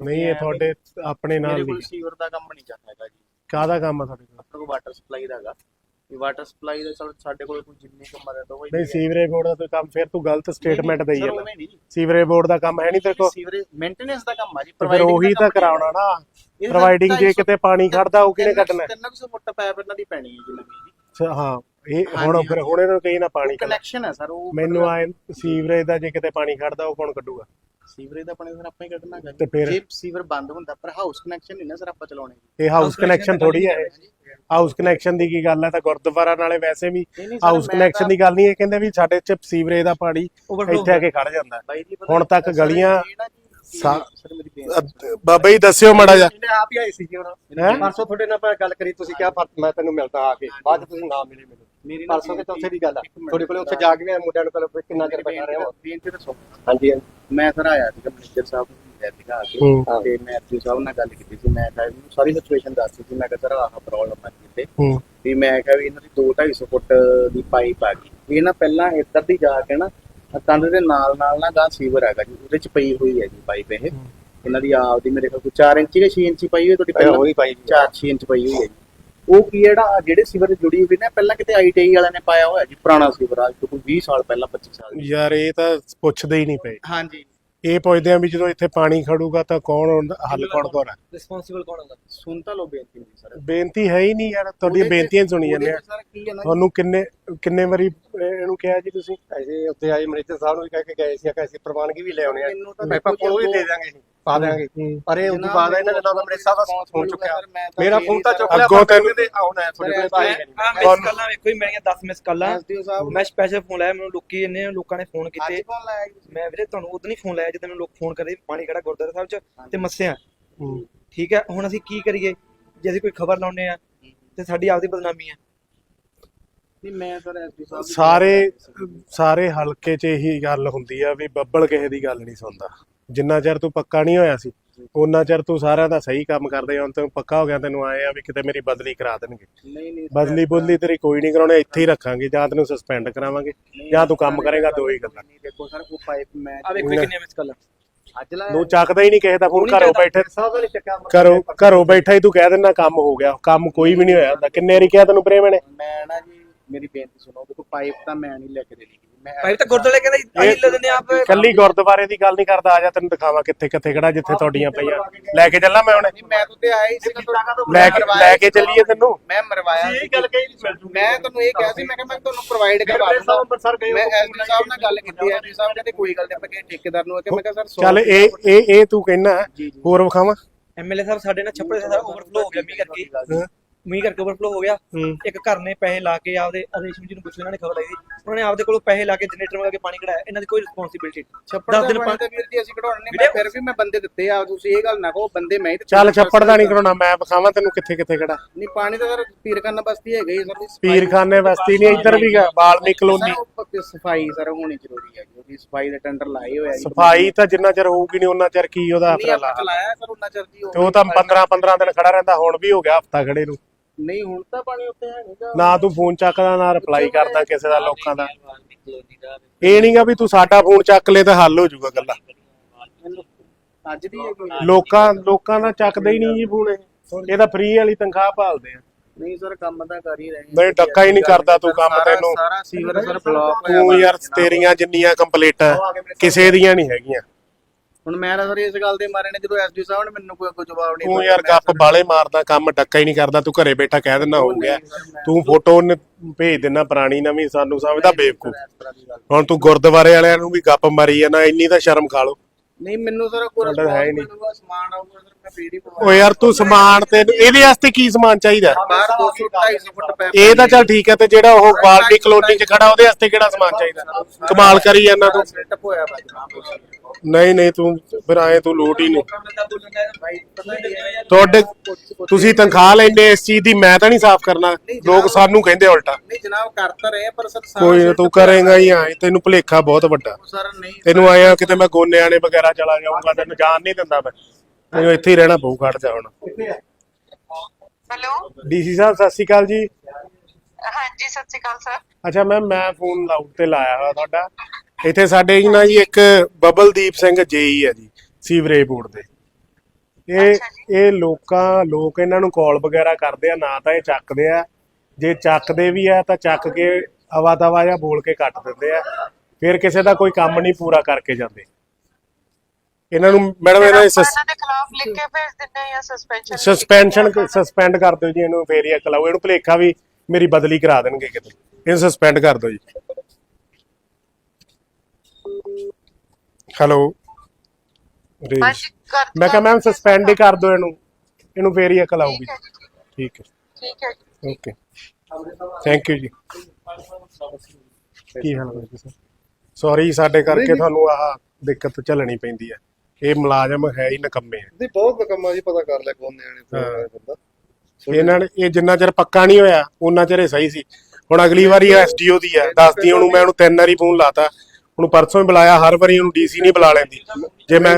ਨਹੀਂ ਇਹ ਤੁਹਾਡੇ ਆਪਣੇ ਨਾਲ ਮੇਰੇ ਨਹੀਂ। ਕੋਲ ਸੀਵਰ ਦਾ ਕੰਮ ਨਹੀਂ ਚੱਲ ਹੈਗਾ ਜੀ। ਕਾਹਦਾ ਕੰਮ ਆ ਤੁਹਾਡੇ ਕੋਲ ਆਪਣੇ ਕੋਲ ਵਾਟਰ ਸਪਲਾਈ ਦਾ ਹੈਗਾ। ਇਹ ਵਾਟਰ ਸਪਲਾਈ ਦਾ ਸਾ- ਸਾਡੇ ਕੋਲ ਕੋਈ ਜਿੰਨੀ ਕੁ ਮਦਦ ਹੋਈ ਨਹੀਂ ਸੀਵਰੇਜ ਬੋਰਡ ਦਾ ਕੋਈ ਕੰਮ ਫਿਰ ਤੂੰ ਗਲਤ ਸਟੇਟਮੈਂਟ ਦੇਈ ਜਾਂਦਾ। ਨਹੀਂ ਸੀਵਰੇਜ ਬੋਰਡ ਦਾ ਕੰਮ ਹੈ ਨਹੀਂ ਤੇਰੇ ਕੋਲ। ਸੀਵਰੇਜ ਮੇਨਟੇਨੈਂਸ ਦਾ ਕੰਮ ਆ ਜੀ ਤੇ ਫਿਰ providing ਉਹੀ ਦਾ ਤਾਂ ਕੰਮ ਨਹੀਂ। ਕਰਾਉਣਾ ਨਾ। ਇਹ ਤਾਂ ਪ੍ਰੋਵਾਈਡਿੰਗ ਜੇ ਕਿਤੇ ਪਾਣੀ ਖੜਦਾ ਉਹ ਕਿਹਨੇ ਕੱਢਣਾ? ਤਿੰਨ ਕੁ ਸੌ ਫੁੱਟ ਪਾਇਪ ਇਹਨਾਂ ਦੀ ਪੈਣੀ ਹੈ ਜੀ ਜੀ। ਅੱਛਾ, ਹਾਂ ਇਹ ਹੁਣ ਹਾਂਜੀ, ਫਿਰ ਹੁਣ ਇਹਨੂੰ ਕਹੀ ਨਾ ਪਾਣੀ ਕੱਢ ਕਨੈਕਸ਼ਨ ਹੈ ਸਰ ਉਹ ਮੈਨੂੰ ਆਏ ਸੀਵਰੇਜ ਦਾ ਜੇ ਕਿਤੇ ਪਾਣੀ ਖੜਦਾ ਉਹ ਕੌਣ ਕੱਢੂਗਾ? ਸੀਵਰੇਜ ਦਾ ਪਾਣੀ ਫਿਰ ਆਪਾਂ ਹੀ ਕੱਢਣਾ ਹੈਗਾ। ਤੇ ਫਿਰ? ਜੇ ਸੀਵਰ ਬੰਦ ਹੁੰਦਾ ਪਰ ਹਾਊਸ ਕਨੈਕਸ਼ਨ ਨਹੀਂ ਨਾ ਸਰ ਆਪਾਂ ਚਲਾਉਣੇ ਇਹ ਹਾਊਸ ਕਨੈਕਸ਼ਨ ਥੋੜੀ ਹੈ। ਹਾਊਸ ਕਨੈਕਸ਼ਨ ਦੀ ਕੀ ਗੱਲ ਹੈ ਤਾਂ ਗੁਰਦੁਆਰਾ ਨਾਲੇ ਵੈਸੇ ਵੀ ਨਹੀਂ, ਨਹੀਂ sir, ਹਾਊਸ ਕਨੈਕਸ਼ਨ ਦੀ ਗੱਲ ਨਹੀਂ ਇਹ ਕਹਿੰਦੇ ਵੀ ਸਾਡੇ ਚ ਸੀਵਰੇਜ ਦਾ ਪਾਣੀ ਇੱਥੇ ਆ ਕੇ ਖੜ ਜਾਂਦਾ ਬਾਈ ਜੀ ਪਤਾ ਹੁਣ ਤੱਕ ਸਰ, ਗਲੀਆਂ ਸਾ- ਸਰ ਮੇਰੀ ਬੇਨਤੀ ਬਾਬਾ ਜੀ ਦੱਸਿਓ ਮੜਾ ਜਾ ਇਹਨੇ ਆਪ ਹੀ ਆਈ ਸੀ ਜੀ ਹੁਣ? ਹੈਂ? ਪਰਸੋਂ ਤੁਹਾਡੇ ਨਾਲ ਮੈਂ ਗੱਲ ਕਰੀ ਤੁਸੀਂ ਕਿਹਾ ਪਰ ਮੈਂ ਤੈਨੂੰ ਮਿਲਦਾ ਆ ਕੇ। ਬਾਅਦ 'ਚ ਤੁਸੀਂ ਨਾ ਮਿਲੇ ਮੈਨੂੰ। ਮੇਰੀ ਨਾ ਪਰਸੋਂ ਬੇਨਤੀ- ਚੌਥੇ ਦੀ ਗੱਲ ਆ। ਤੁਹਾਡੇ ਕੋਲੇ ਉੱਥੇ ਜਾ ਕੇ ਮੈਂ ਮੁੰਡਿਆਂ ਨੂੰ ਕੋਲ ਕਿੰਨਾ ਚਿਰ ਬੈਠਾ ਰਿਹਾ ਵਾਂ। ਬੇਨਤੀ ਦੱਸੋ। ਹਾਂਜੀ ਹਾਂਜੀ। ਮੈਂ ਸਰ ਆਇਆ ਸੀਗਾ ਮੈਨੇਜਰ ਸਾਹਿਬ ਸੀਗਾ ਆ ਕੇ ਹੂੰ। ਤੇ ਮੈਂ ਐਸਪੀ ਸਾਹਿਬ ਨਾਲ ਗੱਲ ਕੀਤੀ ਸੀ। ਮੈਂ ਕਿਹਾ ਇਹਨੂੰ ਸਾਰੀ ਸਿਚੁਏਸ਼ਨ ਦੱਸੀ ਸੀ ਮੈਂ ਕਿਹਾ ਸਰ ਆਹ ਪ੍ਰੋਬਲਮ ਆ ਕਿਤੇ ਹੂੰ। ਵੀ ਮੈਂ ਕਿਹਾ ਵੀ ਇਹਨਾਂ ਦੀ 2 250 ਫੁੱਟ ਦੀ ਪਾਈਪ ਆ ਗਈ। ਇਹ ਨਾ ਪਹਿਲਾਂ ਇੱਧਰ ਦੀ ਜਾ ਕੇ ਨਾ ਕੰਧ ਦੇ ਨਾਲ ਨਾਲ ਨਾ ਗਾਂ ਸੀਵਰ ਹੈਗਾ ਜੀ। ਉਹਦੇ ਚ ਪਈ ਹੋਈ ਹੈ ਜੀ ਪਾਈਪ ਇਹ। ਇਹਨਾਂ ਦੀ ਆਪ ਦੀ ਮੇਰੇ ਕੋਲ ਕੋਈ 4 ਇੰਚੀ ਜਾਂ 6 ਇੰਚੀ ਪਈ ਹੋਈ ਤੁਹਾਡੀ ਪਹਿਲਾਂ ਉਹੀ ਪਾਈ ਜੀ। 4 6 ਇੰਚ ਪਈ ਹੋਈ ਹੈ ਜੀ। ਉਹ ਕੀ ਹੈ ਜਿਹੜਾ ਜਿਹੜੇ ਸੀਵਰ ਜੁੜੀ ਹੋਈ ਨਾ ਪਹਿਲਾਂ ਕਿਤੇ ਆਈਟੀਆਈ ਵਾਲਿਆਂ ਨੇ ਪਾਇਆ ਹੋਇਆ ਜੀ ਪੁਰਾਣਾ ਸੀਵਰ ਅੱਜ ਤੋਂ ਕੋਈ 20 ਸਾਲ ਪਹਿਲਾਂ 25 ਸਾਲ ਯਾਰ ਇਹ ਤਾਂ ਪੁੱਛਦੇ ਹੀ ਨਹੀਂ ਪਏ। ਹਾਂਜੀ। ਇਹ ਪੁੱਛਦੇ ਆ ਵੀ ਜਦੋਂ ਇੱਥੇ ਪਾਣੀ ਖੜੂਗਾ ਤਾਂ ਕੌਣ ਹੱਲ ਕੌਣ ਕਰਾਂ ਰਿਸਪੌਂਸਿਬਲ ਕੌਣ ਹੁੰਦਾ? ਸੁਣ ਤਾਂ ਲਓ ਬੇਨਤੀ ਮੇਰੀ ਸਰ। ਬੇਨਤੀ ਹੈ ਹੀ ਨਹੀਂ ਯਾਰ ਤੁਹਾਡੀਆਂ ਬੇਨਤੀਆਂ ਸੁਣੀ ਜਾਂਦੇ ਆ ਤੁਹਾਨੂੰ ਕਿੰਨੇ ਕਿੰਨੇ ਵਾਰੀ ਇਹਨੂੰ ਕਿਹਾ ਜੀ ਤੁਸੀਂ? ਐਸੇ ਉੱਥੇ ਆਏ ਮੈਨੇਜਰ ਸਾਹਿਬ ਨੂੰ ਵੀ ਕਹਿ ਕੇ ਗਏ ਸੀ ਕਿ ਅਸੀਂ ਪ੍ਰਵਾਨਗੀ ਵੀ ਲੈ ਆਉਣੇ ਆ ਮੈਨੂੰ ਤਾਂ ਪੈਪਾ ਕੋਲ ਵੀ ਦੇ ਦਾਂਗੇ ਪਾ ਦਾਂਗੇ। ਪਰ ਇਹ ਤੋਂ ਬਾਅਦ ਇਹਨਾਂ ਨੇ ਨਾ ਮੇਰੇ ਸਾਹਿਬ ਦਾ ਫੋਨ ਚੁੱਕਿਆ ਮੈਂ ਤਾਂ ਮੇਰਾ ਫੋਨ ਤਾਂ ਚੁੱਕ ਲਿਆ ਅੱਗੋਂ ਤੈਨੂੰ- ਕਹਿੰਦੇ ਆਉਣਾ ਹੈ ਤੁਹਾਡੇ ਕੋਲ ਤਾਂ ਆਏ ਨਹੀਂ। ਆ ਮਿਸ ਕਾਲਾਂ ਵੇਖੋ ਹੀ ਮੇਰੀਆਂ 10 ਮਿਸ ਕਾਲਾਂ ਮੈਂ ਸਪੈਸ਼ਲ ਫੋਨ ਲਾਇਆ ਮੈਨੂੰ ਲੋਕੀ ਇੰਨੇ ਲੋਕਾਂ ਨੇ ਫੋਨ ਕੀਤੇ? ਮੈਂ ਵੀਰੇ ਤੁਹਾਨੂੰ ਉਦੋਂ ਨਹੀਂ ਫੋਨ ਲਾਇਆ ਜਦੋਂ ਮੈਨੂੰ ਲੋਕ ਫੋਨ ਕਰਦੇ ਪਾਣੀ ਕਿਹੜਾ ਗੁਰਦੁਆਰਾ ਸਾਹਿਬ ਚ ਤੇ ਮੱਸਿਆ। ਠੀਕ ਹੈ ਹੁਣ ਅਸੀਂ ਕੀ ਕਰੀਏ? ਜੇ ਅਸੀਂ ਕੋਈ ਖਬਰ ਲਾਉਨੇ ਆ ਤੇ ਸਾਡੀ ਆਪਦੀ ਬਦਨਾਮੀ ਆ ਨਹੀਂ ਮੈਂ ਸਰ ਐਸਡੀਓ ਸਾਹਿਬ ਦੀ ਸਾਰੇ ਸਾਰੇ ਹਲਕੇ 'ਚ ਇਹੀ ਗੱਲ ਹੁੰਦੀ ਆ ਵੀ ਬੱਬਲ ਕਿਸੇ ਦੀ ਗੱਲ ਨਹੀਂ ਸੁਣਦਾ। ਜਿੰਨਾ ਚਿਰ ਤੂੰ ਪੱਕਾ ਨਹੀਂ ਹੋਇਆ ਸੀ ਉਹਨਾਂ ਚਿਰ ਤੂੰ ਸਾਰਿਆਂ ਦਾ ਸਹੀ ਕੰਮ ਕਰਦੇ ਹੁਣ ਤੈਨੂੰ ਪੱਕਾ ਹੋ ਗਿਆ ਤੈਨੂੰ ਆਏ ਆ ਵੀ ਕਿਤੇ ਮੇਰੀ ਬਦਲੀ ਕਰਾ ਦੇਣਗੇ। ਨਹੀਂ ਨਹੀਂ ਬਦਲੀ ਬੁਦਲੀ ਤੇਰੀ ਕੋਈ ਨਹੀਂ ਕਰਾਉਣੀ ਇੱਥੇ ਹੀ ਰੱਖਾਂਗੇ ਜਾਂ ਤੈਨੂੰ ਸਸਪੈਂਡ ਕਰਾਵਾਂਗੇ ਜਾਂ ਤੂੰ ਕੰਮ ਕਰੇਗਾ ਦੋ ਹੀ ਗੱਲਾਂ। ਨਹੀਂ ਦੇਖੋ ਸਰ ਉਹ ਪਾਈਪ ਮੈਂ ਆ ਵੇਖੋ ਕਿੰਨੀਆਂ ਮਿਸ ਕਾਲਾਂ ਅੱਜ ਲਾਇਆ ਤੂੰ ਚੱਕਦਾ ਹੀ ਨਹੀਂ ਕਿਸੇ ਦਾ ਫੋਨ ਘਰੋਂ ਬੈਠੇ ਸਾਹਿਬ ਵਾਲੀ ਚੱਕਾ ਘਰੋਂ ਘਰੋਂ ਬੈਠਾ ਹੀ ਤੂੰ ਕਹਿ ਦਿੰਦਾ ਕੰਮ ਹੋ ਗਿਆ ਕੰਮ ਕੋਈ ਵੀ ਨਹੀਂ ਹੋਇਆ। ਹੁੰਦਾ ਕਿੰਨੇ ਵਾਰੀ ਕਿਹਾ ਤੈਨੂੰ ਪ੍ਰੇਮ ਨੇ ਮੈਂ ਨਾ ਜੀ ਮੇਰੀ ਬੇਨਤੀ ਸੁਣੋ ਦੇਖੋ ਪਾਈਪ ਤਾਂ ਮੈਂ ਨਹੀਂ ਲੈ ਕੇ ਦੇਣੀ ਮੈਂ ਭਾਈ ਤਾਂ ਗੁਰਦੁਆਰੇ ਕਹਿੰਦਾ ਅਸੀਂ ਲੈ ਦਿੰਦੇ ਆਪ। ਕੱਲੀ ਗੁਰਦੁਆਰੇ ਦੀ ਗੱਲ ਨਹੀਂ ਕਰਦਾ ਆ ਜਾ ਤੈਨੂੰ ਦਿਖਾਵਾਂ ਕਿੱਥੇ ਕਿੱਥੇ ਖੜਾ ਜਿੱਥੇ ਤੁਹਾਡੀਆਂ ਪਈਆਂ। ਲੈ ਕੇ ਚੱਲਾਂ ਮੈਂ ਹੁਣ। ਨਹੀਂ ਮੈਂ ਤੇ ਆਇਆ ਹੀ ਸੀ ਲੈ ਕੇ ਲੈ ਕੇ ਚੱਲੀਏ ਤੈਨੂੰ। ਮੈਂ ਮਰਵਾਇਆ ਇਹ ਗੱਲ ਕਹੀ ਮਿਲ ਜੂਗੀ। ਮੈਂ ਤੁਹਾਨੂੰ ਇਹ ਕਿਹਾ ਸੀ ਮੈਂ ਕਿਹਾ ਮੈਂ ਤੁਹਾਨੂੰ ਪ੍ਰੋਵਾਈਡ ਕਰਵਾ ਦੂੰਗਾ ਅੰਮ੍ਰਿਤਸਰ ਗਏ ਮੈਂ ਐਸਡੀ ਸਾਹਿਬ ਨਾਲ ਗੱਲ ਕੀਤੀ ਐਸਡੀ ਸਾਹਿਬ ਕਹਿੰਦੇ ਕੋਈ ਗੱਲ ਨਹੀਂ ਆਪਾਂ ਕਿ ਠੇਕੇਦਾਰ ਨੂੰ ਆ ਕੇ ਮੈਂ ਕਿਹਾ ਸਰ ਚੱਲ ਇਹ ਇਹ ਇਹ ਤੂੰ ਕਹਿਣਾ ਹੋਰ ਵਿਖਾਵਾਂ? ਐਮਐਲਏ ਸਾਹਿਬ ਸਾਡੇ ਨਾਲ ਛੱਪੜੇ ਸਾਰਾ ਓਵਰਫਲੋ ਹੋ ਗਿਆ ਮੀਂਹ ਕਰਕੇ। ਹਾਂ। ਮੀਂਹ ਕਰਕੇ ਓਵਰਫਲੋ ਹੋ ਗਿਆ। ਹੂੰ। ਇੱਕ ਘਰ ਨੇ ਪੈਸੇ ਲਾ ਕੇ ਆਪਦੇ ਰੇਸ਼ਮ ਜੀ ਨੂੰ ਪੁੱਛਿਆ ਇਹਨਾਂ ਨੇ ਖਬਰ ਆਈ ਸੀ। ਉਹਨਾਂ ਨੇ ਆਪਦੇ ਕੋਲੋਂ ਪੈਸੇ ਲਾ ਕੇ ਜਨਰੇਟਰ ਮੰਗਾ ਕੇ ਪਾਣੀ ਕਢਾਇਆ। ਇਹਨਾਂ ਦੀ ਕੋਈ ਰਿਸਪੌਂਸਿਬਿਲਟੀ ਛੱਪੜ ਦਸ ਦਾ ਦਿਨ ਪਾਣੀ ਪਾ- ਤਾਂ ਵੀਰ ਜੀ ਅਸੀਂ ਕਢਾਉਣੇ ਨਹੀਂ ਮੈਂ ਫਿਰ ਵੀ ਮੈਂ ਬੰਦੇ ਦਿੱਤੇ ਆ ਤੁਸੀਂ ਇਹ ਗੱਲ ਨਾ ਕਹੋ ਬੰਦੇ ਮੈਂ ਹੀ ਦਿੱਤੇ ਚੱਲ ਛੱਪੜ ਦਾ ਨਹੀਂ ਕਰਾਉਣਾ ਮੈਂ ਵਿਖਾਵਾਂ ਤੈਨੂੰ ਕਿੱਥੇ ਕਿੱਥੇ ਖੜਾ ਨਹੀਂ ਪਾਣੀ ਤਾਂ ਸਰ ਪੀਰਖਾਨਾ ਬਸਤੀ ਹੈਗਾ ਹੀ ਸਰ ਪੀਰਖਾਨੇ ਬਸਤੀ ਨਹੀਂ ਇੱਧਰ ਵੀ ਗਾ ਵਾਲਮੀ ਕਲੋਨੀ ਸਫ਼ਾਈ ਸਰ ਹੋਣੀ ਜ਼ਰੂਰੀ ਹੈ ਕਿਉਂਕਿ ਸਫ਼ਾਈ ਦੇ ਟੈਂਡਰ ਲਾਏ ਹੋਏ ਆ ਜੀ। ਸਫ਼ਾਈ ਤਾਂ ਜਿੰਨਾ ਚਿਰ ਹੋਊਗੀ ਨਹੀਂ ਉਹਨਾਂ ਚਿਰ ਕੀ ਉਹਦਾ ਨਹੀਂ ਆਪਾਂ ਚਲਾਇਆ ਸਰ ਉਹਨਾਂ ਚਿਰ ਜੀ ਤੇ ਉਹ ਤਾਂ 15 15 ਦਿਨ ਖੜਾ ਰਹਿੰਦਾ ਹੁਣ ਵੀ ਹੋ ਗਿਆ ਹਫਤਾ ਖੜੇ ਨੂੰ। ਨਹੀਂ ਹੁਣ ਤਾਂ ਪਾਣੀ ਉੱਤੇ ਹੈ ਨਹੀਂਗਾ ਨਾ ਤੂੰ ਫੋਨ ਚੱਕਦਾ ਨਾ ਰਿਪਲਾਈ ਕਰਦਾ ਕਿਸੇ ਦਾ ਲੋਕਾਂ ਦਾ। ਇਹ ਨਹੀਂਗਾ ਵੀ ਤੂੰ ਸਾਡਾ ਫੋਨ ਚੱਕ ਲੈ ਤਾਂ ਹੱਲ ਹੋ ਜਾਊਗਾ ਗੱਲਾਂ ਅੱਜ ਦੀ ਕੋਈ ਲੋਕਾਂ ਲੋਕਾਂ ਦਾ ਚੱਕਦੇ ਹੀ ਨਹੀਂ ਜੀ ਫੋਨ ਇਹ। ਇਹ ਤਾਂ ਫ੍ਰੀ ਵਾਲੀ ਤਨਖਾਹ ਭਾਲਦੇ ਆ। ਨਹੀਂ ਸਰ ਕੰਮ ਤਾਂ ਕਰ ਹੀ ਰਹੇ ਹਾਂ। ਨਹੀਂ ਡੱਕਾ ਹੀ ਨਹੀਂ ਕਰਦਾ ਤੂੰ ਕੰਮ ਸਾਰਾ- ਤੈਨੂੰ। ਸਾਰਾ ਸੀਵਰ ਸਰ ਬਲੌਕ ਤੂੰ ਯਾਰ ਤੇਰੀਆਂ ਜਿੰਨੀਆਂ ਕੰਪਲੀਟਾਂ ਕਿਸੇ ਦੀਆਂ ਨਹੀਂ ਹੈਗੀਆਂ। ਹੁਣ ਮੈਂ ਤਾਂ ਸਰ ਇਸ ਗੱਲ ਦੇ ਮਾਰੇ ਨੇ ਜਦੋਂ ਐਸਡੀ ਸਾਹਿਬ ਨੇ ਮੈਨੂੰ ਕੋਈ ਕੋਈ ਜਵਾਬ ਨਹੀਂ ਤੂੰ ਯਾਰ ਗੱਪ ਬਾਲੇ ਮਾਰਦਾ ਕੰਮ ਡੱਕਾ ਹੀ ਨਹੀਂ ਕਰਦਾ ਤੂੰ ਘਰੇ ਬੈਠਾ ਕਹਿ ਦਿੰਦਾ ਹੋ ਗਿਆ। ਤੂੰ ਫੋਟੋ ਉਹਨੇ ਭੇਜ ਦਿੰਦਾ ਪੁਰਾਣੀ ਨਵੀਂ ਸਾਨੂੰ ਸਮਝਦਾ ਬੇਵਕੂਫ। ਹੁਣ ਤੂੰ ਗੁਰਦੁਆਰੇ ਵਾਲਿਆਂ ਨੂੰ ਵੀ ਗੱਪ ਮਾਰੀ ਜਾਂਦਾ ਇੰਨੀ ਤਾਂ ਸ਼ਰਮ ਖਾ ਲੋ ਨਹੀਂ ਮੈਨੂੰ ਸਰ ਕੋਈ ਸਮਾਨ ਆਊਗਾ ਸਰ ਮੈਂ ਫੇਰ ਹੀ ਓ ਯਾਰ ਤੂੰ ਸਮਾਨ ਤੇ ਇਹਦੇ ਵਾਸਤੇ ਕੀ ਸਮਾਨ ਚਾਹੀਦਾ? ਬਾਹਰ 200 250 ਫੁੱਟ ਪੈ ਇਹ ਤਾਂ ਚੱਲ ਠੀਕ ਹੈ ਤੇ ਜਿਹੜਾ ਉਹ ਬਾਲਟੀ ਕਲੋਨੀ 'ਚ ਖੜਾ ਉਹਦੇ ਵਾਸਤੇ ਕਿਹੜਾ ਸਮਾਨ ਚਾਹੀਦਾ? ਕਮਾਲ ਕਰੀ ਜਾਂਦਾ ਤੂੰ। ਸੈਟਅਪ ਹੋਇਆ ਭਾਜੀ ਨਹੀਂ ਨਹੀਂ ਤੂੰ ਫਿਰ ਆਏ ਤੂੰ ਲੋਟ ਹੀ ਨਹੀਂ। ਤੁਹਾਡੇ ਤੁਸੀਂ ਤਨਖਾਹ ਲੈਂਦੇ ਇਸ ਚੀਜ਼ ਦੀ ਮੈਂ ਤਾਂ ਨਹੀਂ ਸਾਫ਼ ਕਰਨਾ। ਲੋਕ ਸਾਨੂੰ ਕਹਿੰਦੇ ਉਲਟਾ। ਨਹੀਂ ਜਨਾਬ ਕਰ ਤਾਂ ਰਹੇ ਪਰ ਸਰ ਸਾਰਾ ਕੋਈ ਨਾ ਤੂੰ ਕਰੇਗਾ ਹੀ ਆਏ ਤੈਨੂੰ ਭੁਲੇਖਾ ਬਹੁਤ ਵੱਡਾ। ਸਰ ਨਹੀਂ ਤੈਨੂੰ ਆਇਆ ਕਿਤੇ ਮੈਂ ਗੋਨਿਆਣੇ ਵਗੈਰਾ ਚਲਾ ਜਾਊਂਗਾ ਤੈਨੂੰ ਜਾਣ ਨਹੀਂ ਦਿੰਦਾ ਮੈਂ। ਤੈਨੂੰ ਇੱਥੇ ਹੀ ਰਹਿਣਾ ਪਊ ਖੜ ਜਾ ਹੁਣ। ਹੈਲੋ? ਡੀਸੀ ਸਾਹਿਬ ਸਤਿ ਸ਼੍ਰੀ ਅਕਾਲ ਜੀ। ਹਾਂਜੀ ਸਤਿ ਸ਼੍ਰੀ ਅਕਾਲ ਸਰ। ਅੱਛਾ ਮੈਮ ਮੈਂ ਫੋਨ ਲਾਊਡ ਤੇ ਲਾਇਆ ਹੋਇਆ ਤੁਹਾਡਾ। ਇੱਥੇ ਸਾਡੇ ਜੀ ਨਾ ਜੀ ਇੱਕ ਬਬਲਦੀਪ ਸਿੰਘ ਜੇਈ ਹੈ ਜੀ ਸੀਵਰੇਜ ਬੋਰਡ ਦੇ। ਇਹ। ਇਹ ਲੋਕਾਂ ਲੋਕ ਇਹਨਾਂ ਨੂੰ ਕਾਲ ਵਗੈਰਾ ਕਰਦੇ ਆ ਨਾ ਤਾਂ ਇਹ ਚੱਕਦੇ ਆ। ਜੇ ਚੱਕਦੇ ਵੀ ਆ ਤਾਂ ਚੱਕ ਕੇ ਜਾਂ ਬੋਲ ਕੇ ਕੱਟ ਦਿੰਦੇ ਆ। ਫਿਰ ਕਿਸੇ ਦਾ ਕੋਈ ਕੰਮ ਨਹੀਂ ਪੂਰਾ ਕਰਕੇ ਜਾਂਦੇ। ਇਹਨਾਂ ਨੂੰ ਮੈਡਮ ਇਹਨਾਂ ਦੀ ਖਿਲਾਫ ਲਿਖ ਕੇ ਭੇਜ ਦਿੰਦੇ ਜਾਂ ਸਸਪੈਂਸ਼ਨ ਸਸਪੈਂਸ਼ਨ ਸਸਪੈਂਡ ਕਰ ਦਿਓ ਜੀ ਇਹਨੂੰ ਫੇਰ ਹੀ ਕਲਾਓ। ਇਹਨੂੰ ਭਲੇਖਾ ਵੀ ਮੇਰੀ ਬਦਲੀ ਕਰਾ ਦੇਣਗੇ ਕਿਤੇ। ਇਹਨੂੰ ਸਸਪੈਂਡ ਕਰ ਦਿਓ ਜੀ। ਹੈਲੋ ਮੈਂ ਕਿਹਾ ਮੈਮ ਸਸਪੈਂਡ ਹੀ ਕਰ ਦਿਓ ਇਹਨੂੰ। ਇਹਨੂੰ ਫੇਰ ਹੀ ਅਕਲ ਆਊਗੀ। ਠੀਕ ਹੈ ਠੀਕ ਹੈ। ਹੈ ਓਕੇ। ਥੈਂਕ ਯੂ ਜੀ। ਕੀ ਹਾਲ ਹੈ ਜੀ ਸਰ? ਸੌਰੀ ਸਾਡੇ ਕਰਕੇ ਤੁਹਾਨੂੰ ਆਹ ਦਿੱਕਤ ਝੱਲਣੀ ਪੈਂਦੀ ਹੈ। ਇਹ ਮੁਲਾਜ਼ਮ ਹੈ ਹੀ ਨਕੰਮੇ ਆ ਨਹੀਂ ਬਹੁਤ ਨਕਮਾ ਜੀ ਪਤਾ ਕਰ ਲਿਆ ਕੌਣ ਨਿਆਣੇ ਤੋਂ ਹਾਂ। ਬੰਦਾ। ਇਹਨਾਂ ਨੇ ਇਹ ਜਿੰਨਾ ਚਿਰ ਪੱਕਾ ਨਹੀਂ ਹੋਇਆ ਉਹਨਾਂ ਚਿਰ ਇਹ ਸਹੀ ਸੀ। ਹੁਣ ਅਗਲੀ ਵਾਰੀ ਐਸਡੀਓ ਦੀ ਹੈ। ਦੱਸਦੀ ਉਹਨੂੰ ਮੈਂ ਉਹਨੂੰ ਤਿੰਨ ਵਾਰੀ ਫੋਨ ਲਾਤਾ। ਉਹਨੂੰ ਪਰਸੋਂ ਹੀ ਬੁਲਾਇਆ ਹਰ ਵਾਰੀ ਉਹਨੂੰ ਡੀਸੀ ਨਹੀਂ ਬੁਲਾ ਲੈਂਦੀ। ਜੇ ਮੈਂ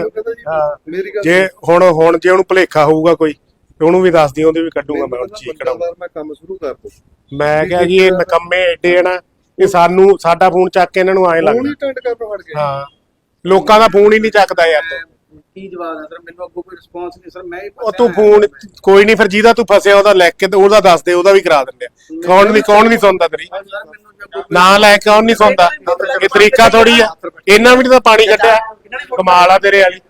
ਜੀ, ਹੁਣ ਹੁਣ ਜੇ ਉਹਨੂੰ ਭੁਲੇਖਾ ਹੋਊਗਾ ਕੋਈ ਤੇ ਉਹਨੂੰ ਵੀ ਦੱਸਦੀ ਉਹਦੇ ਵੀ ਕੱਢੂਗਾ ਮੈਂ ਹੁਣ ਚੀਕ ਮੰਗਲਵਾਰ ਮੈਂ ਕੰਮ ਸ਼ੁਰੂ ਕਰ ਦੂੰ। ਮੈਂ ਕਿਹਾ ਜੀ ਇਹ ਨਕੰਮੇ ਏਡੇ ਆ ਨਾ ਇਹ ਸਾਨੂੰ ਸਾਡਾ ਫੋਨ ਚੱਕ ਕੇ ਇਹਨਾਂ ਨੂੰ ਫੋਨ ਹੀ ਲੱਗਦਾ ਟੈਂਡ ਹਾਂ। ਲੋਕਾਂ ਦਾ ਫੋਨ ਹੀ ਨਹੀਂ ਚੱਕਦਾ ਯਾਰ ਤੂੰ। ਕੀ ਜਵਾਬ ਹੈ ਸਰ ਮੈਨੂੰ ਅੱਗੋਂ ਕੋਈ ਰਿਸਪੌਂਸ ਨਹੀਂ ਸਰ ਮੈਂ ਹੀ ਉਹ ਤੂੰ ਫੋਨ ਕੋਈ ਨਹੀਂ ਫਿਰ ਜਿਹਦਾ ਤੂੰ ਫਸਿਆ ਉਹਦਾ ਲੈ ਕੇ ਤੇ ਉਹਦਾ ਦੱਸ ਦੇ ਉਹਦਾ ਵੀ ਕਰਾ ਦਿੰਦੇ ਆ। ਕੌਣ ਨਹੀਂ ਕੌਣ ਨਹੀਂ ਸੁਣਦਾ ਤੇਰੀ? ਸਰ ਮੈਨੂੰ ਨਾਂ ਲੈ ਕੇ ਕੌਣ ਨਹੀਂ ਸੁਣਦਾ? ਇਹ ਤਰੀਕਾ ਥੋੜੀ ਆ। ਇਹਨਾਂ ਵੀ ਤਾਂ ਪਾਣੀ ਕੱਢਿਆ। ਕਮਾਲ ਆ ਤੇਰੇ ਵਾਲੀ।